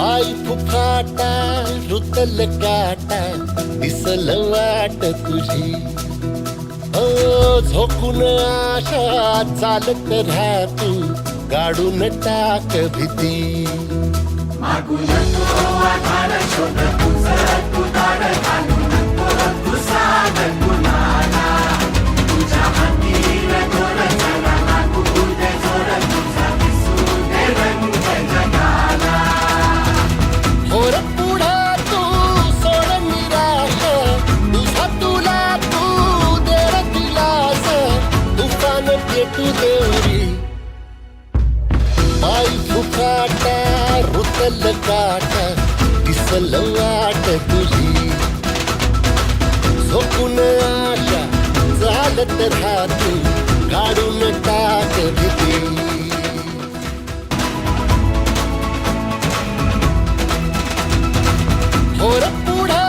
पाय फुफाटा रुतल काटा दिसल वाट तुझी. ओ झोकून आशा चालत राहा तू गाडून टाक भीती. होर पाय रुतल काटा दिसल वाट तुझी. झोपून आशा चालत राहतू काढून टाक भीती. होर पुढा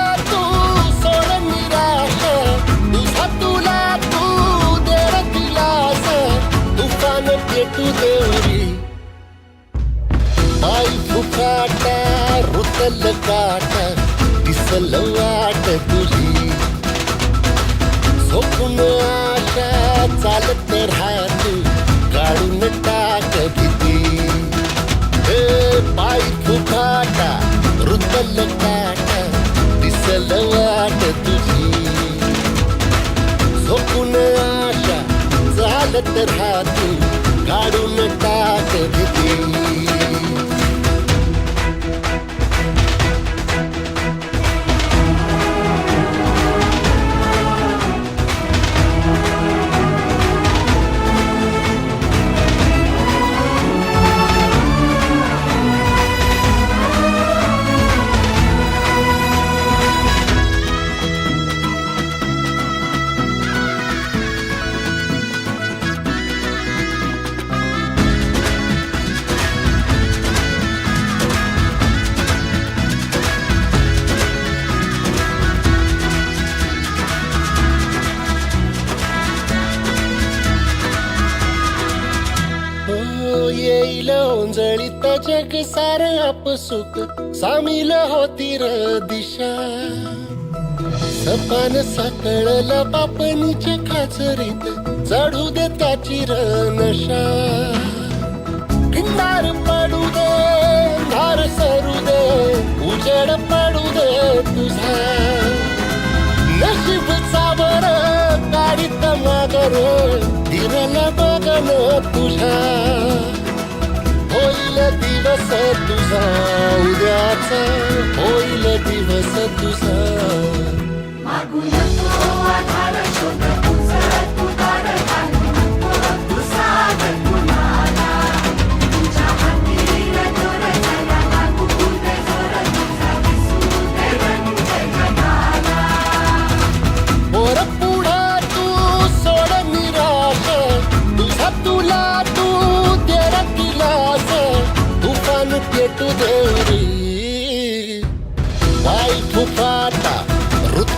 फुकाटा रुतल काटा दिसल वाट तुझी. झोपून आशा चालत राहत काढून टाक किती ए पाय फुकाटा रुतल काटा दिसल वाट तुझी. झोपून आशा चालत राहत काढून टाक किती येईल ओंजळीत जग सार आपसुक सामील होती र दिशा. सपान साकळला बापणीच्या खाचरीत. चढू दे त्याची र नशा. किनार पडू दे धार सरू दे उजड पडू दे तुझा. नशीब सावर गाडीत मागर दिरला बघन तुझ्या answer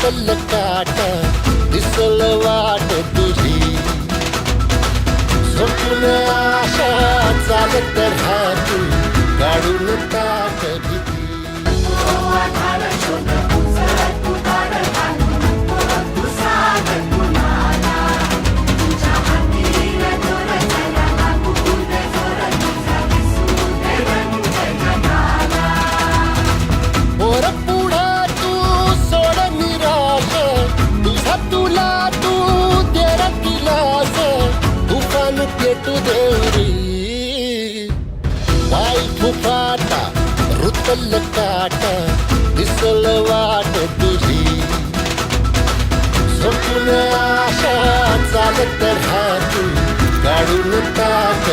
दिसल काट दिसल वाट तुझी. स्वप्न आशा चालत राहतू काढून टाक भीती. हो, दिसल काट दिसल वाट तुझी. स्वप्न आशा चालत राहतू काढून टाक